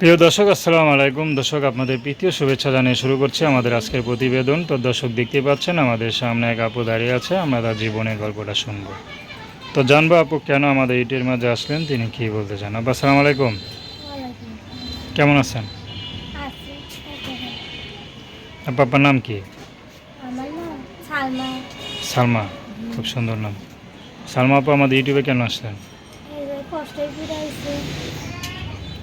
প্রিয় দর্শক আসসালামু আলাইকুম। দর্শক আপনাদের প্রীতীয় শুভেচ্ছা জানিয়ে শুরু করছি আমাদের আজকের প্রতিবেদন। তো দর্শক দেখতে পাচ্ছেন আমাদের সামনে এক আপু দাঁড়িয়ে আছে আমরা তার জীবনের গল্পটা শুনব। তো জানব আপু কেন আমাদের ইটের মাঝে আসলেন তিনি কি বলতে চান? আপু আসসালামু আলাইকুম। কেমন আছেন? আছি আপু আপনার নাম কি? সালমা। খুব সুন্দর নাম। সালমা আপু আমাদের ইউটিউবে কেন আসলেন? কষ্টে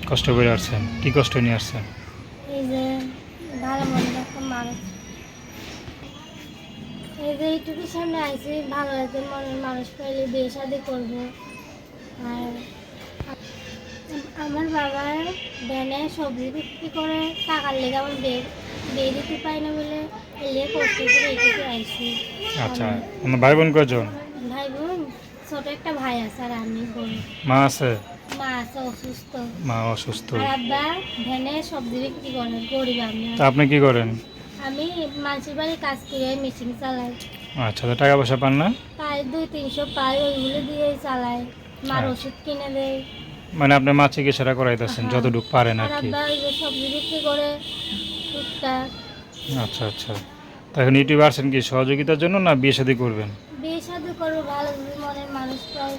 কষ্ট করে আসছেন? কি কষ্ট নিয়ে আসছেন? এই যে ভালো মনে একটা মানুষ। এই যে এইটুকু সামনে আইছি ভালো একজন মনের মানুষ পাইলে বিয়ে শাদি করব। আর আমার বাবার ব্যানে সবজি বিক্রি করে টাকার লেগে আমার বিয়ে বিয়ে দিতে পাই না বলে এলিয়ে কষ্ট করে এইটুকু আইছি। আচ্ছা আমার ভাই বোন কজন ভাই বোন ছোট একটা ভাই আছে আর আমি বোন মা আছে? মা অসুস্থ। তা আপনি কি করেন? আমি মানুষের বাড়ি কাজ করে মেশিন চালাই। আচ্ছা তো টাকা পয়সা পান না? পাই দুই তিনশো পাই ওইগুলো দিয়ে চালাই। মার আচ্ছা। ওষুধ কিনে দেয়। মানে আপনি মা চিকিৎসাটা করাইতেছেন হ্যাঁ। যতটুকু পারেন আর কি। সবজি বিক্রি করে? আচ্ছা আচ্ছা। তা এখন ইউটিউবে আসছেন কি সহযোগিতার জন্য না বিয়ে শাদী করবেন? বিয়ে শাদি করব ভালো মনের মানুষ পাই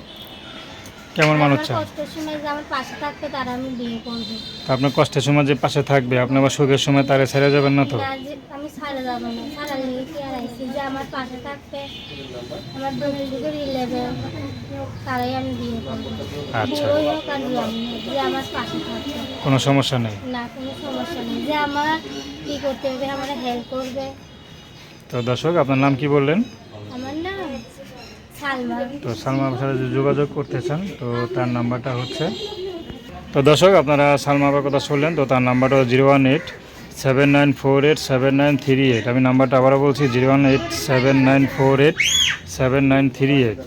কেমন আর মানুষ আমার চান কষ্টের সময় যে আমার পাশে থাকবে তারা আমি বিয়ে করব। আপনার কষ্টের সময় যে পাশে থাকবে আপনি আবার সুখের সময় তারে ছেড়ে যাবেন না তো? না যে আমি ছাড়া যাব না। ছাড়া লেগে কি আর আইসি? যে আমার পাশে থাকবে আমার দোষের যুগের ইলেভেন তারাই আমি বিয়ে করব। আচ্ছা। বড়ই হোক আর young যে আমার পাশে থাকবে। কোনো সমস্যা নেই? না কোনো সমস্যা নেই। যে আমার কি করতে হবে আমার হেল্প করবে। তো দর্শক আপনার নাম কি বললেন? তো সালমা সাথে যোগাযোগ করতে চান তো তার নাম্বারটা হচ্ছে। তো দর্শক, আপনারা সালমা আপার কথা শুনলেন, তো তার নাম্বারটা zero one eight seven nine four eight seven nine three eight. আমি নাম্বারটা আবারও বলছি, zero one eight seven nine four eight seven nine three eight.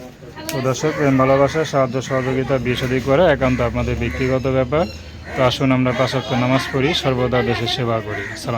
তো দর্শক ভালোবাসা, সাহায্য, সহযোগিতা, বিয়ে শাদী করা একান্ত আপনাদের ব্যক্তিগত ব্যাপার। তো আসুন আমরা পাঁচক্য নামাজ পড়ি, সর্বদা দেশের সেবা করি। সালাম।